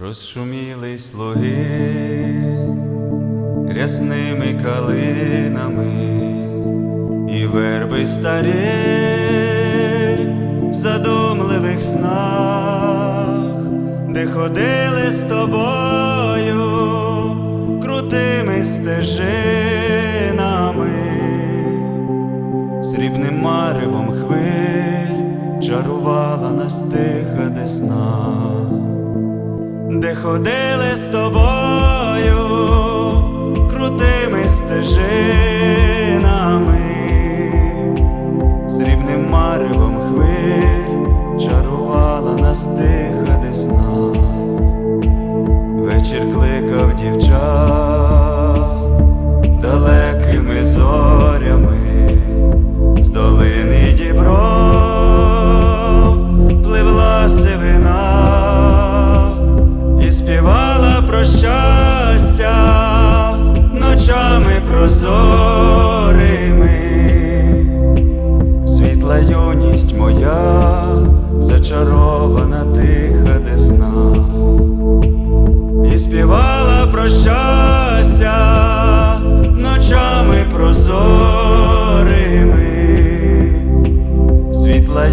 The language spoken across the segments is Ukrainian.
Розшумілись луги рясними калинами і верби старі в задумливих снах, де ходили з тобою крутими стежинами, срібним маревом хвиль чарувала нас тиха десна де ходили з тобою крутими стежинами, срібним маревом хвиль чарувала нас тиха десна, вечір Світла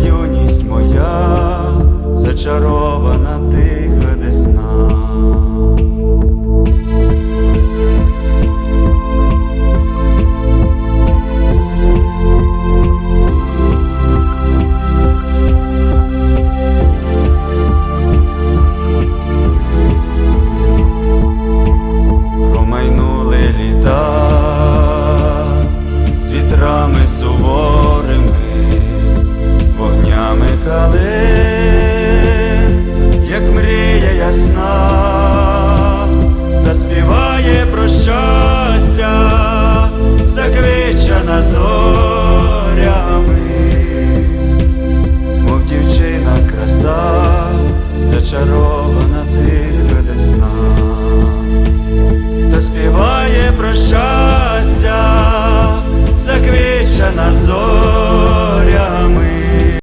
nas horas.